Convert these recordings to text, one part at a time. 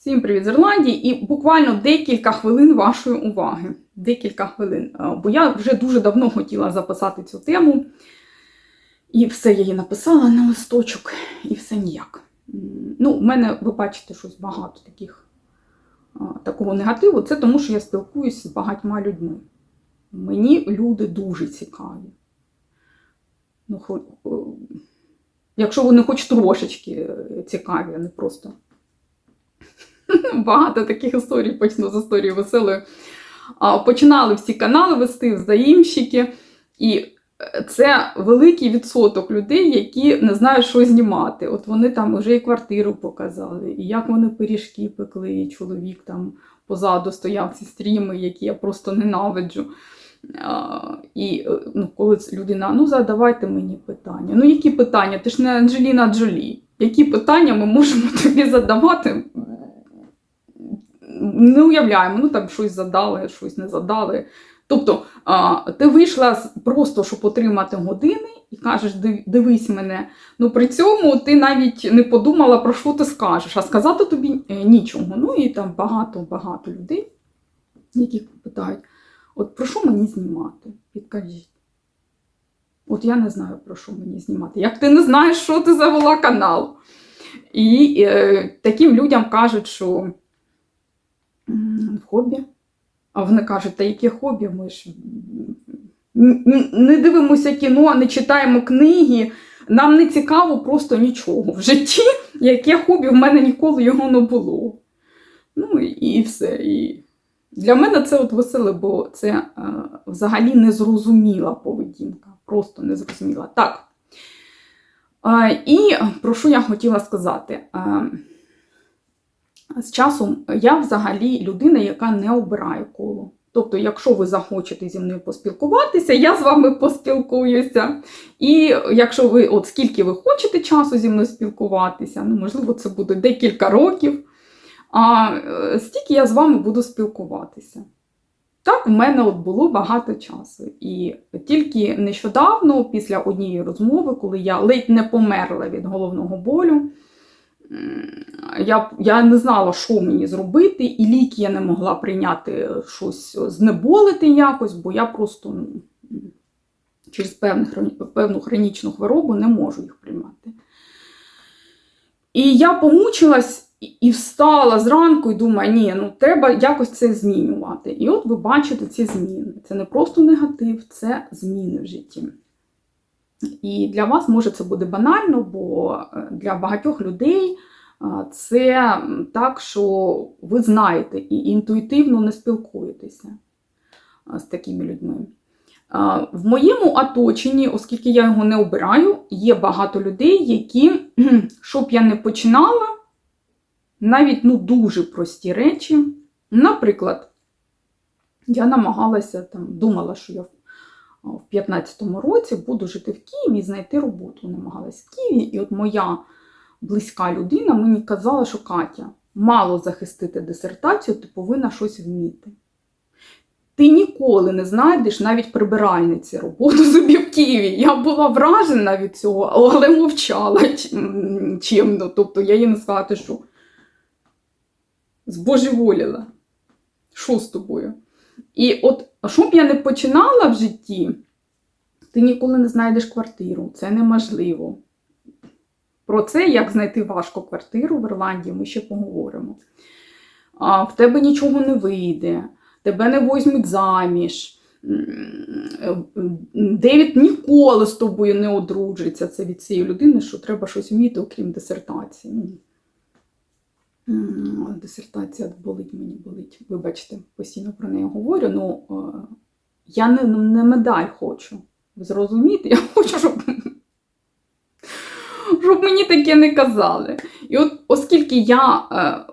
Всім привіт з Ірландії і буквально декілька хвилин вашої уваги. Декілька хвилин. Бо я вже дуже давно хотіла записати цю тему. І все я її написала на листочок, і все ніяк. Ну, в мене, ви бачите, щось багато таких, такого негативу. Це тому, що я спілкуюся з багатьма людьми. Мені люди дуже цікаві. Ну, якщо вони хоч трошечки е, цікаві, а не просто багато таких історій, почну з історії веселої. Починали всі канали вести, взаємщики, і е, це великий відсоток людей, які не знають, що знімати. От вони там вже і квартиру показали, і як вони пиріжки пекли, і чоловік там позаду стояв ці стріми, які я просто ненавиджу. А, і е, ну, коли людина, ну задавайте мені питання. Ну, які питання? Ти ж не Анджеліна Джолі. Які питання ми можемо тобі задавати? Не уявляємо, ну там щось задали, щось не задали. Тобто, а, ти вийшла просто, щоб отримати години, і кажеш, дивись мене. Ну при цьому ти навіть не подумала, про що ти скажеш, а сказати тобі е, нічого. Ну і там багато-багато людей, які питають: от про що мені знімати? Підкажіть. От я не знаю, про що мені знімати. Як ти не знаєш, що ти завела канал? І е, таким людям кажуть, що хобі. А вони кажуть, та яке хобі? Ми ж не дивимося кіно, не читаємо книги. Нам не цікаво просто нічого в житті. Яке хобі в мене ніколи його не було. Ну і все. І для мене це от веселе, бо це е, взагалі незрозуміла поведінка. Просто незрозуміла. Так. Е, і про що я хотіла сказати? Е, з часом я взагалі людина, яка не обирає коло. Тобто, якщо ви захочете зі мною поспілкуватися, я з вами поспілкуюся. І якщо ви, от скільки ви хочете часу зі мною спілкуватися, ну, можливо, це буде декілька років, а е, стільки я з вами буду спілкуватися. Так, в мене от було багато часу. І тільки нещодавно, після однієї розмови, коли я ледь не померла від головного болю, я, я не знала, що мені зробити, і ліки я не могла прийняти щось знеболити якось, бо я просто ну, через певну, певну хронічну хворобу не можу їх приймати. І я помучилась і- і встала зранку і думаю, ні, ну треба якось це змінювати. І от ви бачите ці зміни. Це не просто негатив, це зміни в житті. І для вас може це буде банально, бо е, для багатьох людей е, це так, що ви знаєте і інтуїтивно не спілкуєтеся е, з такими людьми. В моєму оточенні, оскільки я його не обираю, є багато людей, які, щоб я не починала, навіть ну, дуже прості речі. Наприклад, я намагалася там, думала, що я в в 15-му році буду жити в Києві і знайти роботу. Намагалась в Києві. І от моя близька людина мені казала, що Катя, мало захистити дисертацію, ти повинна щось вміти. Ти ніколи не знайдеш навіть прибиральниці роботу собі в Києві. Я була вражена від цього, але мовчала чимно. Тобто я їй не сказала, що збожеволіла. Що з тобою? І от, що б я не починала в житті, ти ніколи не знайдеш квартиру. Це неможливо. Про це, як знайти важко квартиру в Ірландії, ми ще поговоримо. А, в тебе нічого не вийде, тебе не возьмуть заміж. Девід ніколи з тобою не одружиться. Це від цієї людини, що треба щось вміти, окрім дисертації. Ну, Дисертація болить мені болить. Вибачте, постійно про неї говорю. Ну я не, не медаль хочу. Ви зрозумієте? Я хочу, щоб, щоб мені таке не казали. І от оскільки я е,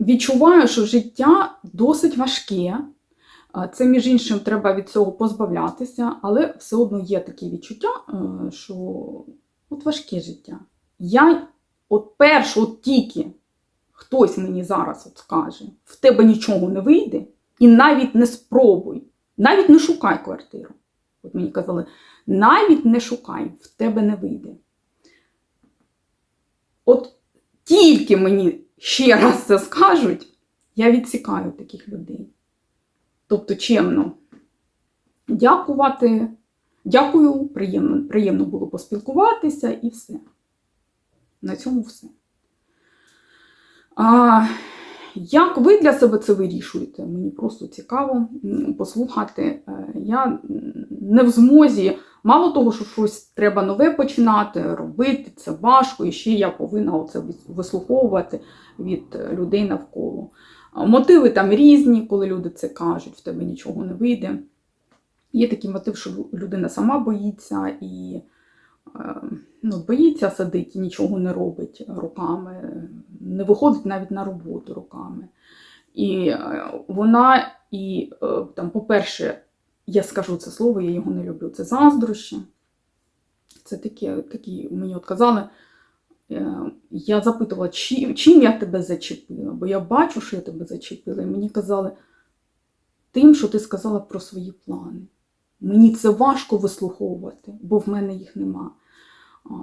відчуваю, що життя досить важке, е, це, між іншим, треба від цього позбавлятися, але все одно є такі відчуття, е, що от важке життя. Я от першу, от тільки хтось мені зараз от скаже, в тебе нічого не вийде, і навіть не спробуй, навіть не шукай квартиру. От мені казали, навіть не шукай, в тебе не вийде. От тільки мені ще раз це скажуть, я відсікаю таких людей. Тобто, чемно дякувати. Дякую, приємно, приємно було поспілкуватися і все. На цьому все. А, як ви для себе це вирішуєте? Мені просто цікаво послухати. Е, Я не в змозі, мало того, що щось треба нове починати, робити, це важко, і ще я повинна оце вислуховувати від е, людей навколо. Мотиви там різні, коли люди це кажуть, в тебе нічого не вийде. Є такий мотив, що людина сама боїться і ну, боїться сидить і нічого не робить руками, не виходить навіть на роботу руками. І е, вона, і, е, там, по-перше, я скажу це слово, я його не люблю, це заздрощі. Це таке, такі мені от казали. е, Я запитувала, чим, чим я тебе зачепила, бо я бачу, що я тебе зачепила, і мені казали тим, що ти сказала про свої плани. Мені це важко вислуховувати, бо в мене їх нема.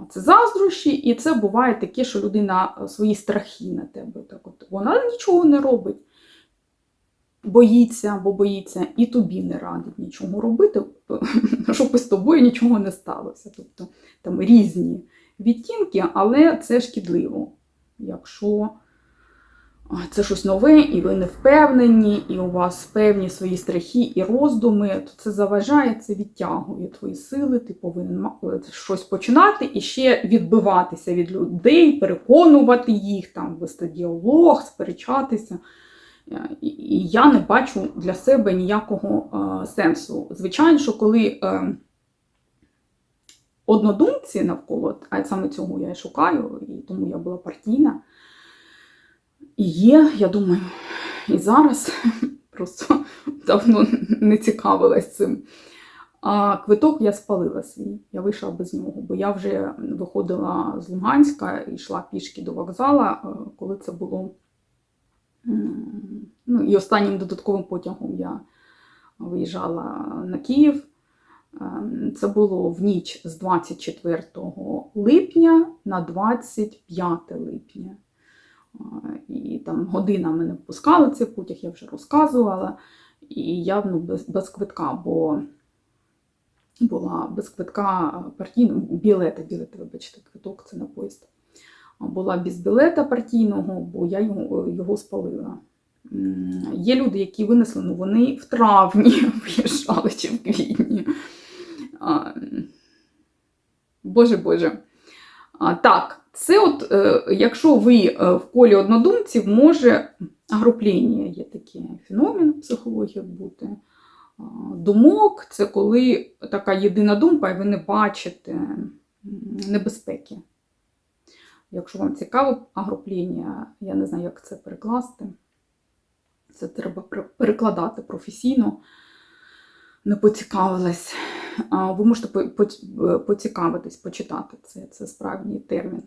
Це заздрощі, і це буває таке, що людина е, свої страхи на тебе. Так от, вона нічого не робить, боїться, бо боїться, і тобі не радить нічого робити, щоб із тобою нічого не сталося. Тобто там різні відтінки, але це шкідливо. Якщо це щось нове, і ви не впевнені, і у вас певні свої страхи і роздуми, то це заважає, це відтягує твої сили, ти повинен е, щось починати і ще відбиватися від людей, переконувати їх, там, вести діалог, сперечатися. Е, І я не бачу для себе ніякого е, сенсу. Звичайно, що коли однодумці навколо, а саме цього я і шукаю, і тому я була партійна. І є, я думаю, і зараз просто давно не цікавилась цим. А квиток я спалила свій, я вийшла без нього, бо я вже виходила з Луганська і йшла пішки до вокзала, е, коли це було. Ну, і останнім додатковим потягом я виїжджала на Київ. Ем, Це було в ніч з 24 липня на 25 липня. А, І там годинами не впускали цей потяг, я вже розказувала. І я ну, без, без квитка, бо була без квитка партійного білета, білета, вибачте, квиток це на поїзд. Була без білета партійного, бо я його, його спалила. Є люди, які винесли, ну вони в травні виїжджали чи в квітні. Боже Боже. Так, це от, е, якщо ви е, в колі однодумців, може агрупління є такий феномен в психології бути. Думок це коли така єдина думка, і ви не бачите небезпеки. Якщо вам цікаво агропління, я не знаю, як це перекласти. Це треба перекладати професійно. Не поцікавилась. Ви можете по- поцікавитись, почитати це, це справжній термін.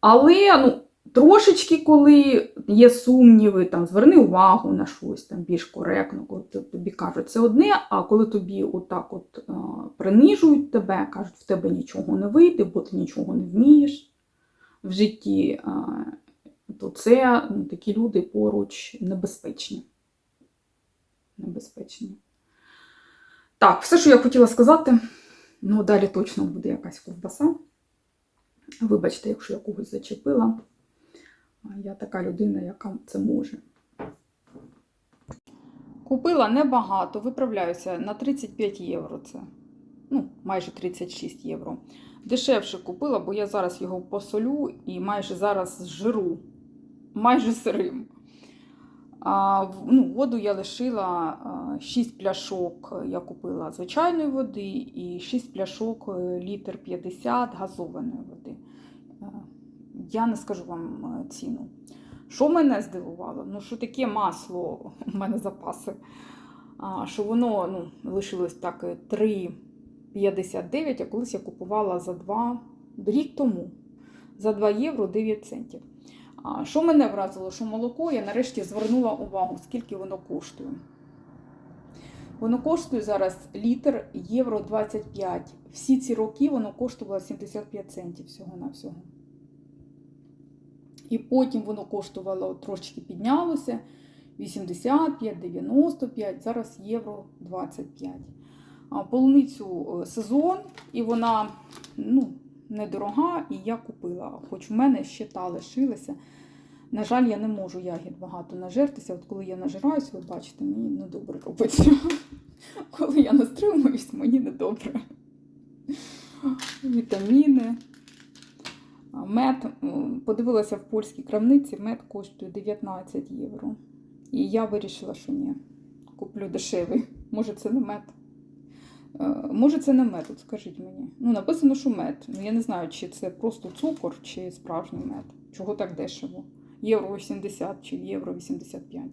Але ну, трошечки, коли є сумніви, там, зверни увагу на щось там, більш коректно, коли тобі кажуть це одне, а коли тобі отак от, принижують тебе, кажуть, в тебе нічого не вийде, бо ти нічого не вмієш в житті, то це ну, такі люди поруч небезпечні. Небезпечні. Так, все, що я хотіла сказати. Ну, далі точно буде якась ковбаса. Вибачте, якщо я когось зачепила. Я така людина, яка це може. Купила небагато, виправляюся на 35 євро. Це ну, майже 36 євро. Дешевше купила, бо я зараз його посолю і майже зараз жиру, майже сирим. А, ну, воду я лишила 6 пляшок. Я купила звичайної води і 6 пляшок е, літр 50 газованої води. Е, Я не скажу вам е, ціну. Що мене здивувало? Ну, що таке масло, у мене запаси, а, що воно ну, лишилось так е, 3,59, а колись я купувала за 2 рік тому. За 2 євро 9 центів. А що мене вразило, що молоко я нарешті звернула увагу, скільки воно коштує. Воно коштує зараз літр євро 25. Всі ці роки воно коштувало 75 центів всього-навсього. І потім воно коштувало трошечки піднялося 85, 95, зараз євро 25. А полуницю е, сезон, і вона ну, недорога, і я купила. Хоч в мене ще та лишилася. На жаль, я не можу ягід багато нажертися. От коли я нажираюсь, ви бачите, мені недобре робиться. Коли я настримуюсь, мені недобре. Вітаміни. Мед, подивилася в польській крамниці, мед коштує 19 євро. І я вирішила, що ні, куплю дешевий. Може, це не мед. Е, Може, це не мед, от скажіть мені. Ну, написано, що мед. Ну, я не знаю, чи це просто цукор, чи справжній мед. Чого так дешево? Євро 80 чи євро 85.